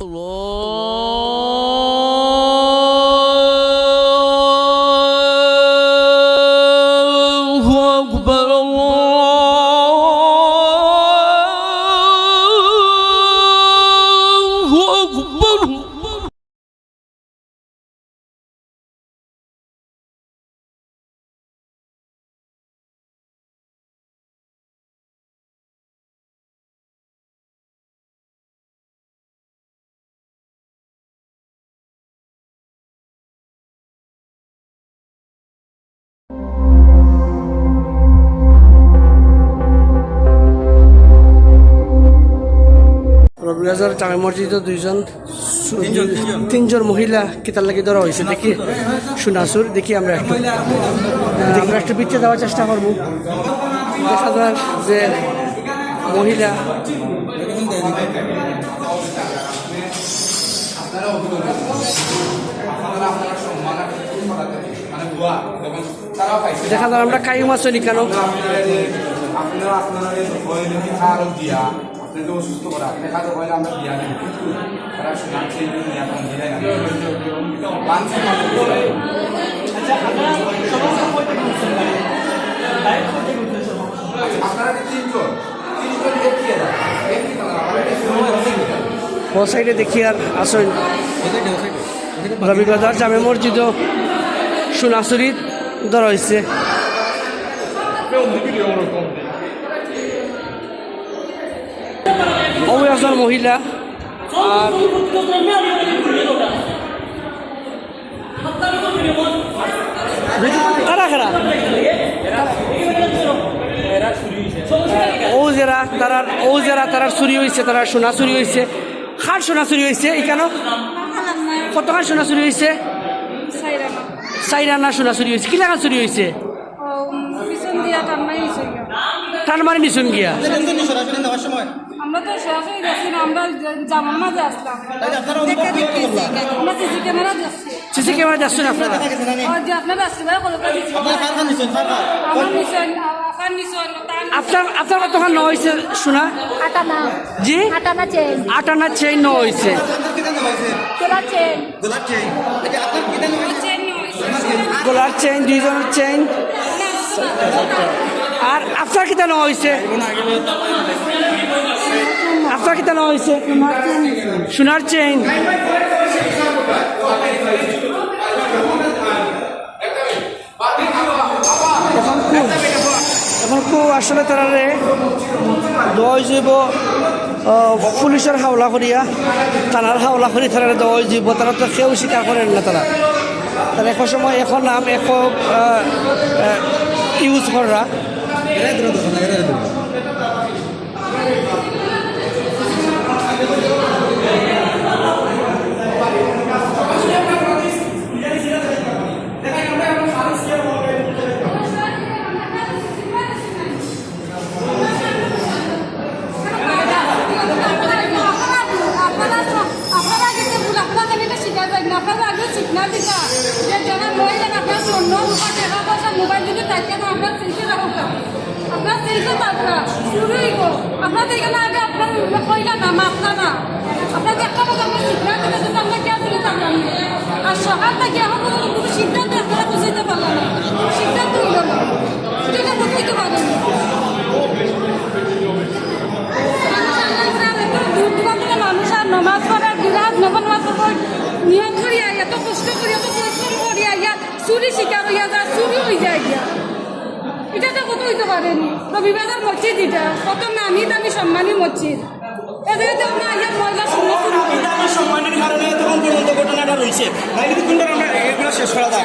Allah. রবিরাজার জামে মসজিদে দুইজন তিনজন মহিলা কিতার লাগি ধরা হয়েছে। দেখি শুনাসুর দেখি আমরা একটু। আমরা একটু বিচ্ছে দেওয়ার চেষ্টা করব। দেখা যায় যে মহিলা দেখা যায় আমরা কাইম নি কেন? আপনারা আপনারা ভয় নাকি খাওয়ারও দিয়া আপনাদের অসুস্থ করা আমরা নেই কিন্তু তারা শোনাচ্ছে এখন দিয়ে না। মানসিক আপনারা তিনজন? তিনজন দেখিয়ে দেন দেখি ও সাইডে দেখি আর আসেন। রবিবাজার জামে মসজিদ সোনাচুরিত ধরা হয়েছে ও একজন মহিলা আর কারা কারা ও যারা তারার ও যারা তারার চুরি হয়েছে তারা সোনা চুরি হয়েছে খার সোনা চুরি হয়েছে এখানে কতখান সোনা চুরি হয়েছে সাইরানা। সোনা চুরি হয়েছে কিলাকা চুরি হয়েছে টান মারি নিছুন গিয়া। আমরা তো সরাসরি যাচ্ছি না আমরা জামার মাঝে আসলাম। আমরা সিসি ক্যামেরা যাচ্ছি সিসি ক্যামেরা যাচ্ছেন আপনারা? আপনারা আসছে ভাই কলকাতা দিচ্ছি আমার নিশ্চয় আফার নিশ্চয় আপনার আপনার কতখান ন হয়েছে সোনা আটানা। জি? আটানা চেন আটানা ন হয়েছে। চেন গলার চেইন দুইজনের চেইন আর আপনার কিতা ন হয়েছে? আপনার কিতা ন হয়েছে? সোনার চেইন এখন কো আসলে তারা রে দয় যাব পুলিশের হাওলা করিয়া, থানার হাওলা করি তারা দয় যাব তারা তো কেউ স্বীকার করেন না তারা। তারা এখন সময় এখন নাম এখন ইউজ করা। আপনারা গেছে ভুল আপনারা এটা শিখা যায় না আপনারা আগে শিখনা দিতা যে যারা মহিলা আপনার স্বর্ণ রূপা টাকা পয়সা মোবাইল যদি থাকে না আপনার সেলফি রাখো আপনাদের এখানে আগে আপনার কইলা না না আপনাকে একটা কথা আমরা শিখনা দিতে আমরা কে তুলে সিদ্ধান্ত আপনারা বুঝাইতে পারলাম না। সিদ্ধান্ত হইল না। এটা বুঝাইতে পারলেন মানুষ আর নমাজ পড়ার বিরাট নবন নামাজ পড়ার নিয়ম করিয়া, এত কষ্ট করি এত পরিশ্রম ইয়া চুরি শিকার হইয়া যা চুরি হয়ে যায় এটা তো কত হইতে পারেনি রবিবাজার মসজিদ এটা। কত নামি দামি সম্মানী মসজিদ। এদের তো শুনে সম্মানের কারণে তখন পর্যন্ত ঘটনাটা রয়েছে নাইলে তো কিন্তু আমরা এগুলো শেষ করা যায়।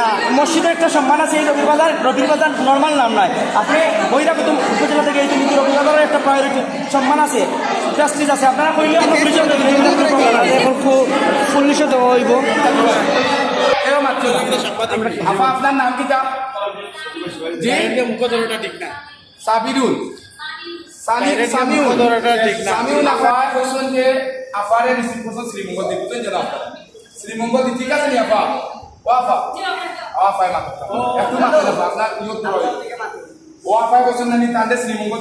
না মসজিদের একটা সম্মান আছে এই রবিবাজার রবিবাজার নর্মাল নাম নয় আপনি বৈরাগত উপজেলা থেকে এই কিন্তু রবিবাজারের একটা প্রায়োরিটি সম্মান আছে। জাস্টিস আছে। আপনারা দেবেন এখন পুলিশে দেওয়া হইব। মাত্র। আপনার নাম কি সাবিরুল। সামিউল যে রিসিভ শ্রীমঙ্গল যে না শ্রীমঙ্গল দি ঠিক আছে নি আপা ও আপা ও আপা মাত্র। একটু মাত্র আপনার নিয়োগ করে ও আপা বলছেন না তাহলে শ্রীমঙ্গল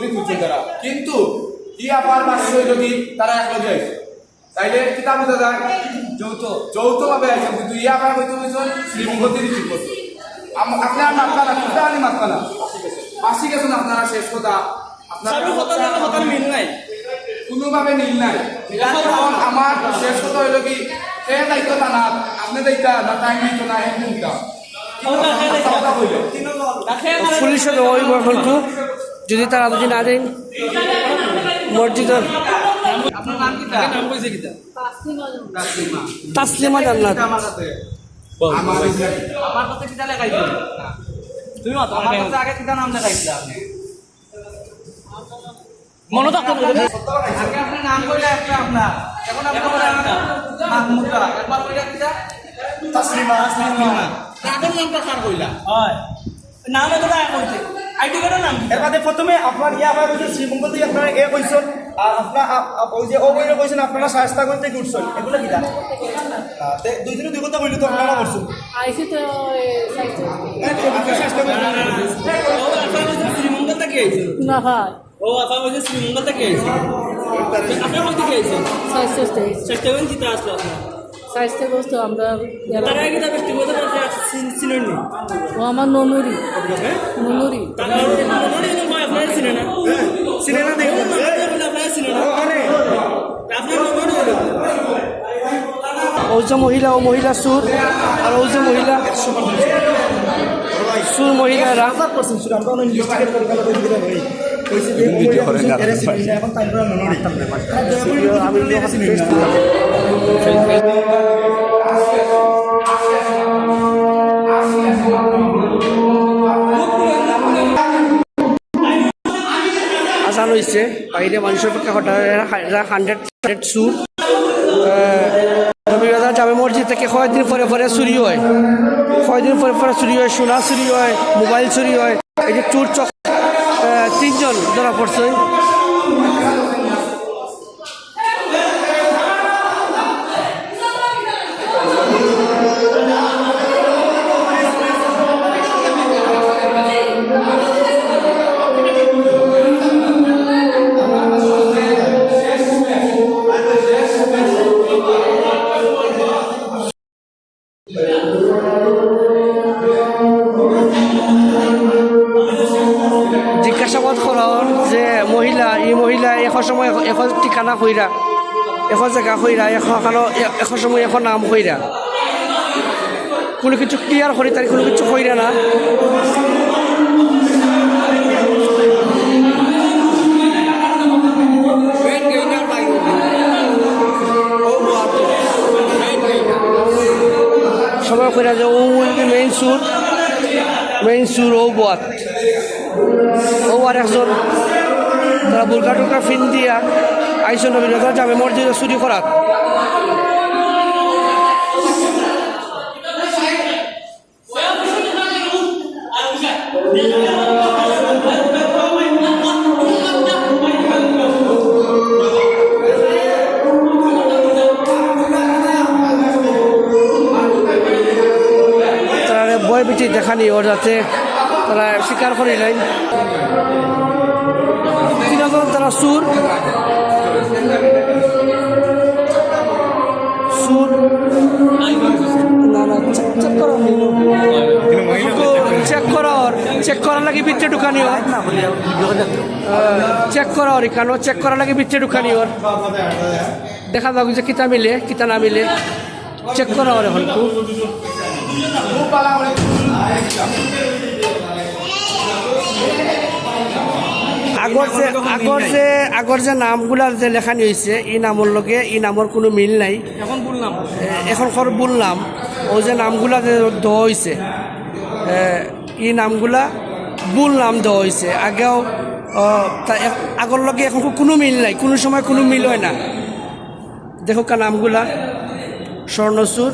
কিন্তু ই যদি তারা একলগে আছে। তাইলে কিতা বুঝা যায়। যৌথ। যৌথভাবে আছে। কিন্তু ইয়া আপনার শ্রীমঙ্গতি রিসিভ করছে। আম- আপনি আর মাতবা না কিতা আনি না ফাঁসি গেছেন আপনারা শেষ কথা আপনারা মিল নাই। কোনোভাবে মিল নাই। এখন আমার শেষ কথা হইল কি সে দায়িত্ব টানার আপনি দায়িত্ব না টাইম দিত না এক পুলিশে হইব এখনকু যদি তারা যদি না দেন মসজিদের আপনার কিতা তাসলিমা জান্নাত। আমার আমার কাছে কিতা লেখাইছো। তুমি আমার কাছে আগে কিতা নাম লেখাইছিলা আপনি। মনে থাকতো আগে আপনার নাম কইলা একটা আপনার। এখন আপনার মাহমুদা। একবার কইলা কিতা তাসলিমা তাসলিমা। আগের নামটা কার কইলা? হয়। নাম তো কইতে আইডি কার্ডের নাম এর বাদে প্রথমে আপনার ইয়া আবার শ্রীমঙ্গল থেকে আপনারা এ কইছেন। আর আপনার আপ- আপ- ওই যে ও বইরে কইছেন আপনারা শাস্তাগঞ্জ থেকে উঠছেন? এগুলো কি জানেন দুইজনে দুই কথা বললে তো আপনারা আইসি ও শ্রীমঙ্গল থেকে না হয় ও শ্রীমঙ্গল থেকে কিতা আসলো আপনার। সাইসতে বসতো আমরা বলতে ও আমার ননুরি। ননুরি। তারা ও যে মহিলা ও মহিলা সুর আর ও যে মহিলা সুর মহিলারা করছেন বাইরে মানুষের পক্ষে হঠাৎ হান্ড্রেড হান্ড্রেড সুর রবিবাজার জামে মসজিদ থেকে কয়েকদিন পরে পরে চুরি হয়। কয়েকদিন পরে পরে চুরি হয়, সোনা চুরি হয়, মোবাইল চুরি হয়, এই যে চোর চক তিনজন ধরা পড়ছে। এখন এখন সময় এখন নাম কইরা কোনো কিছু ক্লিয়ার করি তার কোনো কিছু কইরা না। সবাই কইরা যে ও মেইন সুর মেইন সুর ও বাত ও আর একজন তারা বুলকা টুকা ফিন দিয়া আইসন নবীনগর যাবে মসজিদে চুরি করাত। ওর যাতে তারা স্বীকার করিলেন তিনজন তারা সুর। সুর। না না চেক করো। চেক চেক করার লাগে ভিতরে ঢুকানি ওর। চেক করা ওর কেন চেক করার লাগে ভিতরে ঢুকানি ওর। দেখা যাক যে কিতা মিলে কিতা না মিলে। চেক করা ওর এখন। খুব আগর যে আগর যে আগর যে নামগুলার যে লেখানি হয়েছে এই নামর লগে এই নামর কোনো মিল নাই। এখন বললাম এখন খর বললাম ও যে নামগুলা যে দেওয়া হয়েছে এই নামগুলা ভুল নাম দেওয়া হয়েছে আগেও আগর লগে এখন কোনো মিল নাই কোনো সময় কোনো মিল হয় না। দেখো কা নামগুলা। স্বর্ণসুর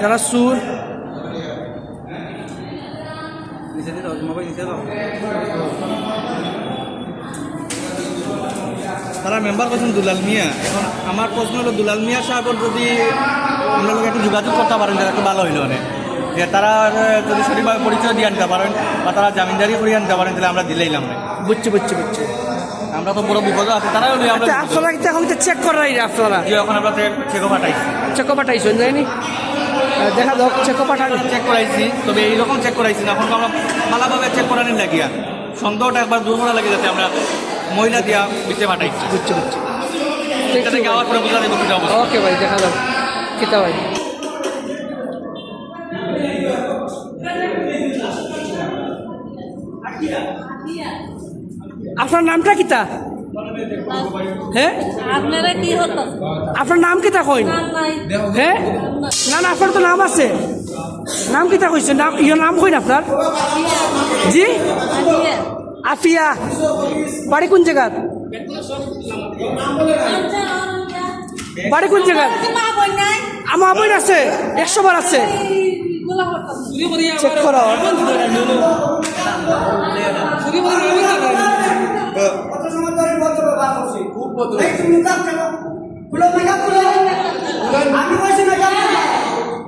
যারা সুর তারা মেম্বার করছেন দুলাল মিয়া। এখন আমার প্রশ্ন হলো দুলাল মিয়া সাহেবের যদি লোক একটু যোগাযোগ করতে পারেন তাহলে একটু ভালো হইল অনেক যে তারা যদি সঠিকভাবে পরিচয় দিয়ে আনতে পারেন বা তারা জামিনদারি করিয়ে আনতে পারেন তাহলে আমরা দিলেইলাম না বুঝছি বুঝছি বুঝছি। আমরা তো বড় বিপদ আছে আমরা আচ্ছা আপনারা এখন চেক করাই আপনারা? এখন আমরা চেক পাঠাইছি। চেকও পাঠাইছেন যায়নি দেখা যাক চেকও পাঠান। চেক করাইছি তবে এইরকম চেক করাইছি না। এখন তো আমরা ভালোভাবে চেক করানি লাগিয়া। সন্দেহটা একবার দূর করা লাগে যাতে আমরা মহিলা দিয়া বিচে পাঠাইছি বুঝছি বুঝছি। এটা থেকে আওয়ার পরে বোঝা যাবে ওকে ভাই দেখা যাক। কিতা ভাই আপনার নামটা কিতা? হ্যাঁ আপনারা কি হতো? আপনার নাম কিতা কইন? হ্যাঁ না না আপনার তো নাম আছে। নাম কিতা কইছে? নাম ইয়ে নাম কইন আপনার? জি? আফিয়া। বাড়ি কোন জায়গার? বাড়ি কোন বই আমার বই আছে একশো বার আছে। চেক করো।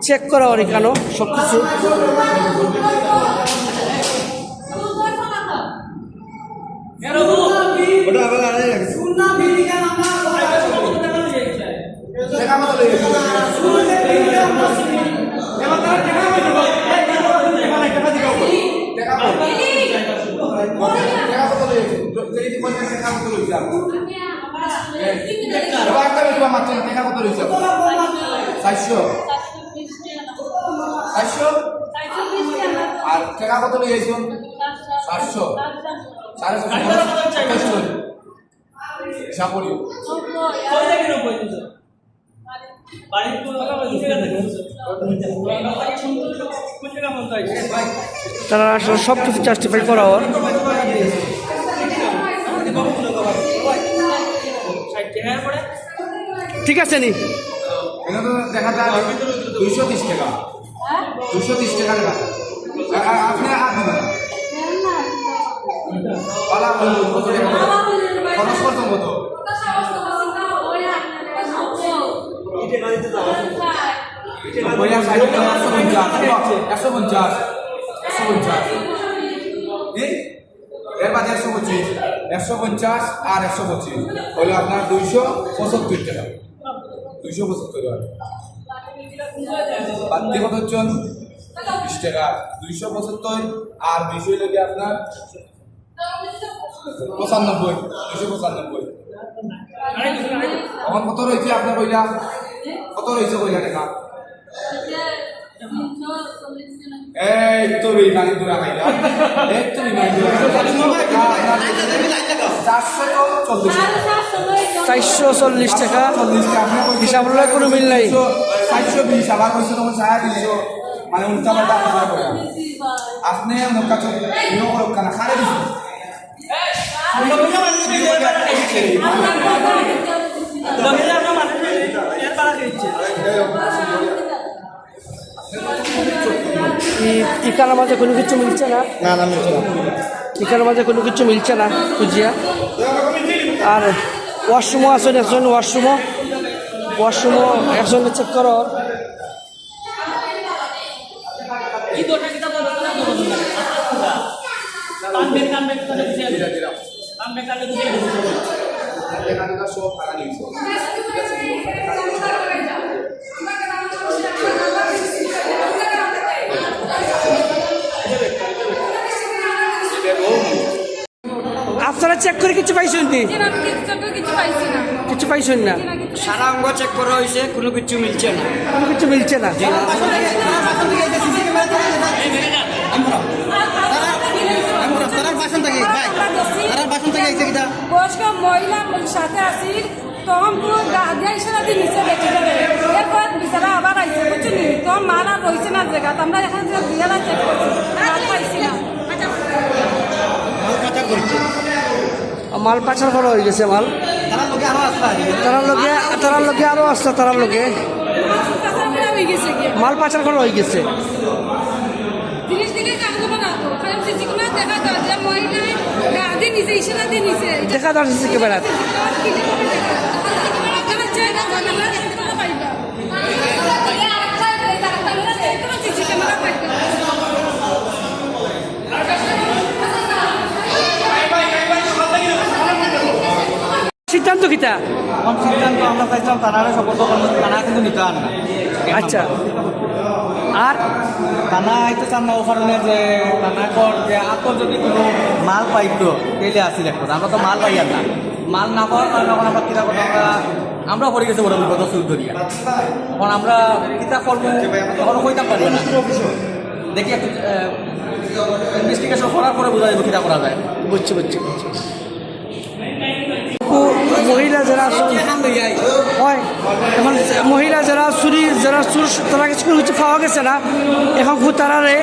চেক করা। ওর কেন সব কিছু। দেখা দেখা দেখা মতো লইছে এবার একটা লইবা মাত্র না দেখা মতো লইছে চারশো। চারশো আর দেখা কত লই আইছো চারশো। সাড়ে চারশো হিসাব করিও তারা আসলে সব কিছু জাস্টিফাই করা ওর। ঠিক আছে নি? এখানে দেখা যায় দুইশো তিরিশ টাকা। তিরিশ টাকা আপনি হাত দিবেন টাকা? খরচ করছেন কত? একশো পঞ্চাশ একশো পঞ্চাশ একশো পঞ্চাশ? এর বাদে একশো পঁচিশ একশো পঞ্চাশ আর একশো পঁচিশ হলো আপনার দুইশো পঁচাত্তর টাকা দুইশো পঁচাত্তর টাকা বাড়তি কত হচ্ছেন বিশ টাকা দুইশো পঁচাত্তর আর দুইশো লেগে আপনার পঁচানব্বই দুইশো পঁচানব্বই এখন কত রয়েছে আপনার কইলা কত রয়েছে কইলা টাকা এই তো বিমানি দূরা খাইলা এই তো বিমানি দূরা চারশো চল্লিশ চারশো চল্লিশ টাকা হিসাব লয় কোনো মিল নাই আবার কইছে মানে উল্টা পাল্টা আপনার করে আপনি আমার কাছে নিয়োগ করুক কেন খারে ইকার মাঝে কোনো কিছু মিলছে না? না না মিলছে না। ইকার মাঝে কোনো কিছু মিলছে না খুঁজিয়া? আর ওয়াশরুমও আছে একজন ওয়াশরুমও? ওয়াশরুমও একজনে চেক করো এখানে আপনারা চেক করে কিছু পাইছেন নি? কিছু পাইছি না। কিছু পাইছেন না? সারা অঙ্গ চেক করা হয়েছে কোনো কিছু মিলছে না। কোনো কিছু মিলছে না? তারার বাসন থাকে ভাই তারার বাসন থাকে আইছে কিটা বয়স্ক মহিলা সাথে তখন পুরো দিয়ে নিচে যাবে এরপর বিচারা আবার আইসে আর রয়েছে না জায়গা আমরা এখানে যে বিয়ালা চেক করছি পাইছি না। মাল পাচার করা হয়ে গেছে মাল। তারার লোকে আরও লোকে তারার লোকে আরও আসছে তারার গিয়ে মাল পাচার করা হয়ে গেছে। দেখা যাচ্ছে কি বেড়াত কিতা সিদ্ধান্ত আমরা চাইছিলাম তারা সতর্ক করব কিন্তু নিতে আন আচ্ছা। আর? তানা আইতে চান না ও কারণে যে যে আতো যদি কোনো মাল পাইতো তাইলে আসি দেখো আমরা তো মাল পাই আর না। মাল না পাওয়ার কারণে এখন আমরা করব আমরা আমরা পড়ে গেছি বড় বিপদ সুদ ধরিয়া এখন আমরা কিতা করব এখন কইতাম পারি না। দেখি একটু ইনভেস্টিগেশন করার পরে বোঝা যাবে কিতা করা যায়। বুঝছি বুঝছি বুঝছি। মহিলা যারা হয়, এখন মহিলা যারা চুরি, যারা চুর, তারা কিছু কিছু পাওয়া গেছে না, এখন তারারে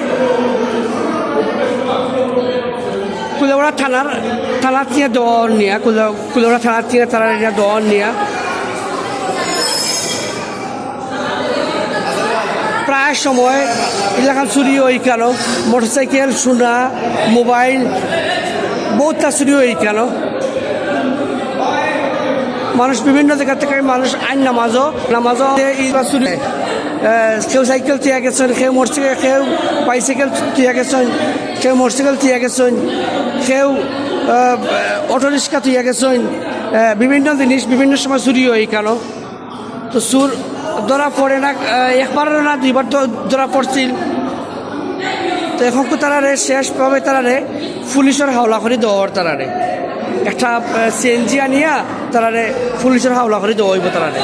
কুলেওড়া থানার থানার থেকে দর নিয়া, কুলে কুলেওড়া থানার থেকে তারা এটা দর নিয়া। প্রায় সময় এলাকার চুরি হয়ে কেন? মোটরসাইকেল, সোনা, মোবাইল, বহুতটা চুরি হয়ে কেন? মানুষ বিভিন্ন জায়গা থেকে মানুষ আইন নামাজও নামাজও কেউ সাইকেল তিয়া গেছেন, কেউ মোটরসাইকেল, কেউ বাইসাইকেল তিয়া গেছেন, কেউ মোটরসাইকেল তিয়া গেছেন, কেউ অটো রিক্সা তিয়া গেছেন বিভিন্ন জিনিস বিভিন্ন সময় চুরি হয় কেন? তো চুর ধরা পড়ে না একবার না, দুইবার ধরা পড়ছিল। তো এখন তারারে শেষভাবে তারারে পুলিশের হাওলা করে দেওয়ার তারারে। একটা সিএনজি আনিয়া তারারে পুলিশের হাওলা করে দেওয়া হইব তারারে।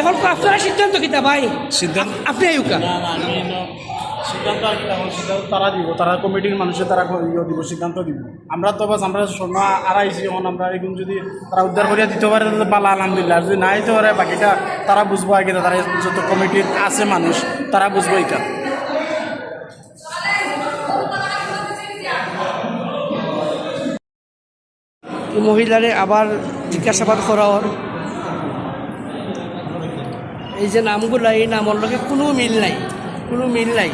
এখন আপনারা সিদ্ধান্ত কিতা ভাই? সিদ্ধান্ত? আপনি আয়ুকা সিদ্ধান্ত আর কি তখন সিদ্ধান্ত তারা দিব, তারা কমিটির মানুষে তারা ইয়ে দিব, সিদ্ধান্ত দিব। আমরা তো বাস, আমরা স্বর্ণ আড়াইছি এখন আমরা এগুলো যদি তারা উদ্ধার করিয়া দিতে পারে পালা আলহামদুলিল্লাহ। যদি না দিতে পারে, বাকিটা তারা বুঝব আগে, তারা যত কমিটির আছে মানুষ, তারা বুঝব এটা মহিলারে আবার জিজ্ঞাসাবাদ করা ওর এই যে নামগুলো, এই নামের লগে কোনো মিল নাই, কোনো মিল নাই।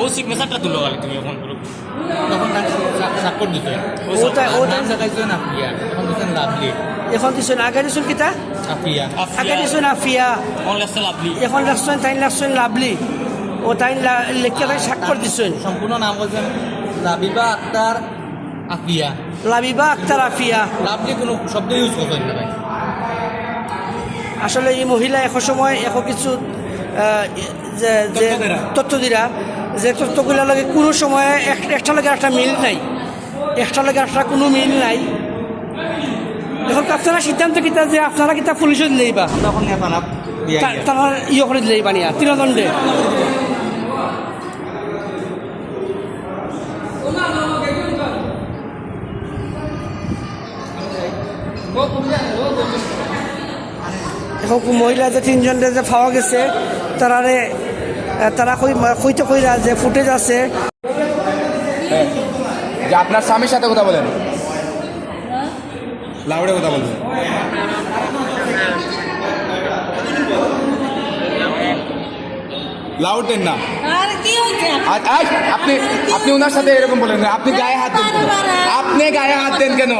ও সিগনেচারটা তুলো আগে তুমি এখন করো। তখন সাক্ষর দিতে ওটা ওটা নাম দেখাইছেন আপিয়া এখন দিচ্ছেন লাভলি। এখন দিছেন আগে দিছেন কিতা? আপিয়া আগে দিছেন আফিয়া। অন লেসটা লাভলি। এখন লাগছেন তাই লাগছেন লাভলি। ও তাই লেখা তাই স্বাক্ষর দিছেন সম্পূর্ণ নাম বলছেন লাবিবা আক্তার আপিয়া লাবিবা আক্তার আফিয়া। লাভলি কোনো শব্দ ইউজ করছেন না ভাই। আসলে এই মহিলা এক সময় এক কিছু যে যে তথ্য দিরা যে তথ্যগুলোর লগে কোনো সময় এক- একটা লগে একটা মিল নাই। একটা লগে একটা কোনো মিল নাই। এখন আপনারা সিদ্ধান্ত কিতা যে আপনারা কিতা পুলিশে দিলেইবা তারা ইয়ে করে দিলেই বানিয়া তৃণদণ্ডে এখন মহিলা যে তিনজন যে পাওয়া গেছে তারারে আহ, তারা কই কইতে কইরা যে ফুটেজ আছে। যে আপনার স্বামীর সাথে কথা বলেন। লাউডে কথা বলবেন। লাউড দেন না। আর কি হয়েছে? আজ আজ আপনি আপনি ওনার সাথে এরকম বলেন না। আপনি গায়ে হাত দেন কেন? আপনি গায়ে হাত দেন কেন?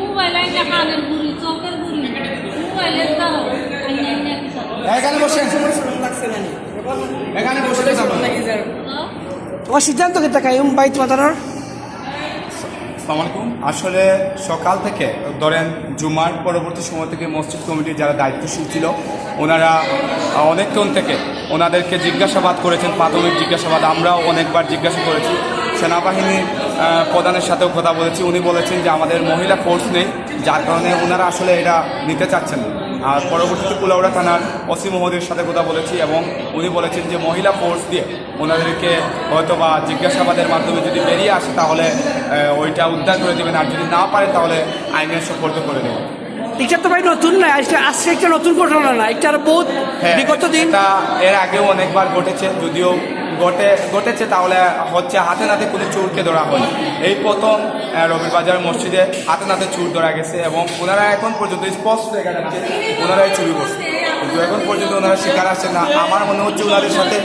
মোবাইল মোবাইলের দাও আইনা আইনা কিছু এখানে বসেন এখানে বসে তোমার সিদ্ধান্ত কাইম বাইত মাতানোর? সালামালাইকুম। আসলে সকাল থেকে ধরেন জুমার পরবর্তী সময় থেকে মসজিদ কমিটির যারা দায়িত্বশীল ছিল ওনারা অনেকক্ষণ থেকে ওনাদেরকে জিজ্ঞাসাবাদ করেছেন প্রাথমিক জিজ্ঞাসাবাদ। আমরাও অনেকবার জিজ্ঞাসা করেছি। সেনাবাহিনীর প্রধানের সাথেও কথা বলেছি। উনি বলেছেন যে আমাদের মহিলা ফোর্স নেই যার কারণে ওনারা আসলে এটা নিতে চাচ্ছেন না। আর পরবর্তীতে কুলাউড়া থানার ওসি মহোদয়ের সাথে কথা বলেছি এবং উনি বলেছেন যে মহিলা ফোর্স দিয়ে ওনাদেরকে হয়তো বা জিজ্ঞাসাবাদের মাধ্যমে যদি বেরিয়ে আসে তাহলে ওইটা উদ্ধার করে দেবেন। আর যদি না পারে তাহলে আইনের সুপর্দ করে দেবেন। এটা তো ভাই নতুন না আজকে একটা নতুন ঘটনা না এটা আর বহুত হ্যাঁ বিগত দিন। এর আগেও অনেকবার ঘটেছে যদিও ঘটে ঘটেছে তাহলে হচ্ছে হাতে নাতে কোনো চোরকে ধরা হয়। এই প্রথম রবিবাজার মসজিদে হাতে নাতে চুর ধরা গেছে এবং ওনারা এখন পর্যন্ত স্পষ্ট দেখা যাচ্ছে ওনারাই চুরি করছে। কিন্তু এখন পর্যন্ত ওনারা শিকার আসছে না। আমার মনে হচ্ছে ওনাদের সাথে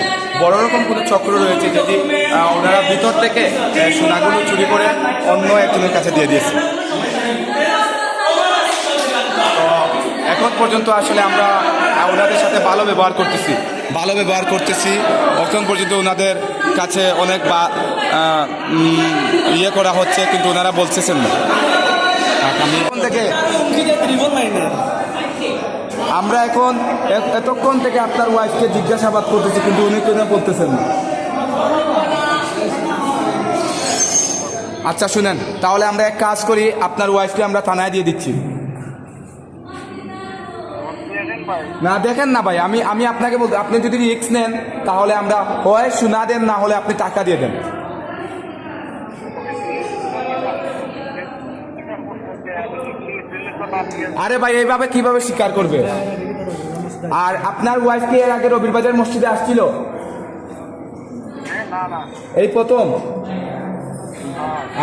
বড় রকম কোনো চক্র রয়েছে যদি ওনারা ভিতর থেকে সোনাগুলো চুরি করে অন্য একজনের কাছে দিয়ে দিয়েছে। এখন পর্যন্ত আসলে আমরা ওনাদের সাথে ভালো ব্যবহার করতেছি। ভালো ব্যবহার করতেছি। এখন পর্যন্ত ওনাদের কাছে অনেক বা ইয়ে করা হচ্ছে, কিন্তু ওনারা বলতেছেন না। আমরা এখন এতক্ষণ থেকে আপনার ওয়াইফকে জিজ্ঞাসাবাদ করতেছি, কিন্তু উনি কেন বলতেছেন না? আচ্ছা শুনেন, তাহলে আমরা এক কাজ করি, আপনার ওয়াইফকে আমরা থানায় দিয়ে দিচ্ছি। না, দেখেন না ভাই, আমি আমি আপনাকে বলতে আপনি যদি রিক্স নেন, তাহলে আমরা হয় শোনা দেন, না হলে আপনি টাকা দিয়ে দেন। আরে ভাই, এইভাবে কীভাবে স্বীকার করবে? আর আপনার ওয়াইফ কি এর আগে রবির বাজার মসজিদে আসছিল? এই প্রথম?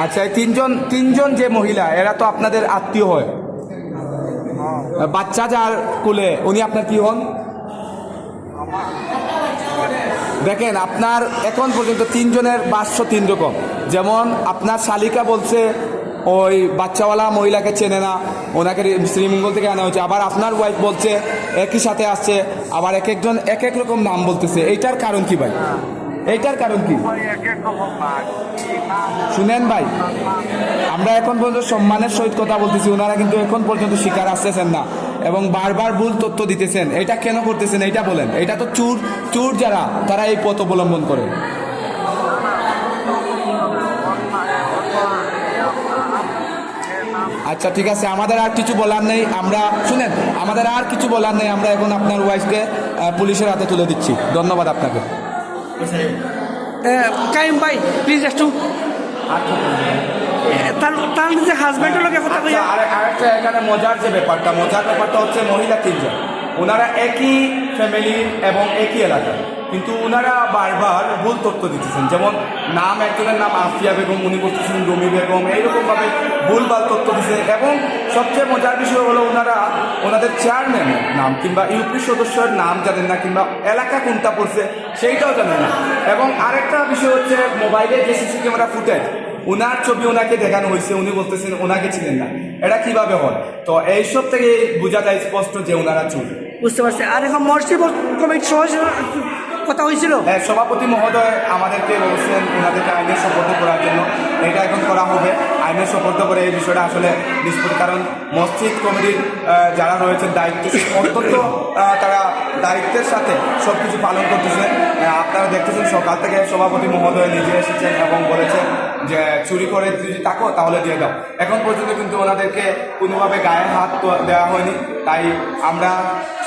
আচ্ছা তিনজন তিনজন যে মহিলা, এরা তো আপনাদের আত্মীয় হয়। বাচ্চা যার কুলে, উনি আপনার কি হন? দেখেন, আপনার এখন পর্যন্ত তিনজনের বাস্য তিন রকম। যেমন আপনার শালিকা বলছে, ওই বাচ্চাওয়ালা মহিলাকে চেনে না, ওনাকে শ্রীমঙ্গল থেকে আনা হয়েছে। আবার আপনার ওয়াইফ বলছে, একই সাথে আসছে। আবার এক একজন এক এক রকম নাম বলতেছে। এইটার কারণ কি ভাই? এইটার কারণ কি? শুনেন ভাই, আমরা এখন পর্যন্ত সম্মানের সহিত কথা বলতেছি, ওনারা কিন্তু এখন পর্যন্ত শিকার আসতেছেন না এবং বারবার ভুল তথ্য দিতেছেন। এটা কেন করতেছেন? এইটা বলেন। এটা তো চুর চুর যারা, তারা এই পথ অবলম্বন করে। আচ্ছা ঠিক আছে, আমাদের আর কিছু বলার নেই। আমরা, শুনেন, আমাদের আর কিছু বলার নেই। আমরা এখন আপনার ওয়াইফকে পুলিশের হাতে তুলে দিচ্ছি। ধন্যবাদ আপনাকে। কাইম ভাই প্লিজ একটু তার নিজের যে হাজব্যান্ডের লোকের কথা আচ্ছা, আর আরেকটা এখানে মজার যে ব্যাপারটা মজার ব্যাপারটা হচ্ছে মহিলা তিনজন। ওনারা একই ফ্যামিলি এবং একই এলাকা। কিন্তু ওনারা বারবার ভুল তথ্য দিতেছেন। যেমন নাম, একজনের নাম আফিয়া বেগম, উনি বলতেছেন রমি বেগম, এইরকমভাবে ভুলভাল তথ্য দিচ্ছে এবং সবচেয়ে মজার বিষয় হলো ওনারা ওনাদের চেয়ারম্যানের নাম কিংবা ইউপি সদস্যের নাম জানেন না কিংবা এলাকা কোনটা পড়ছে সেইটাও জানেন না। এবং আরেকটা বিষয় হচ্ছে মোবাইলে যে সিসি ক্যামেরা ফুটেজ, ওনার ছবি ওনাকে দেখানো হয়েছে। উনি বলতেছেন ওনাকে ছিলেন না। এটা কীভাবে হয়? তো এইসব থেকে বোঝা যায় স্পষ্ট যে ওনারা চুর। বুঝতে পারছি। আর এখন মর্সি কমিটি সহ কথা হয়েছিল? হ্যাঁ, সভাপতি মহোদয় আমাদেরকে বলছেন ওনাদেরকে আইনের সম্পর্ক করার জন্য। এটা এখন করা হবে। আইনের শপথ করে এই বিষয়টা আসলে নিষ্পত্তি। কারণ মসজিদ কমিটির যারা রয়েছেন দায়িত্ব অত্যন্ত তারা দায়িত্বের সাথে সব কিছু পালন করতেছেন আপনারা দেখতেছেন সকাল থেকে সভাপতি মহোদয় নিজে এসেছেন এবং বলেছেন যে চুরি করে যদি থাকো তাহলে দিয়ে দাও। এখন পর্যন্ত কিন্তু ওনাদেরকে কোনোভাবে গায়ে হাত দেওয়া হয়নি। তাই আমরা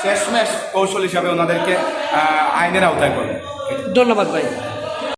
শেষমেশ কৌশল হিসাবে ওনাদেরকে আইনের আওতায় করব। ধন্যবাদ ভাই।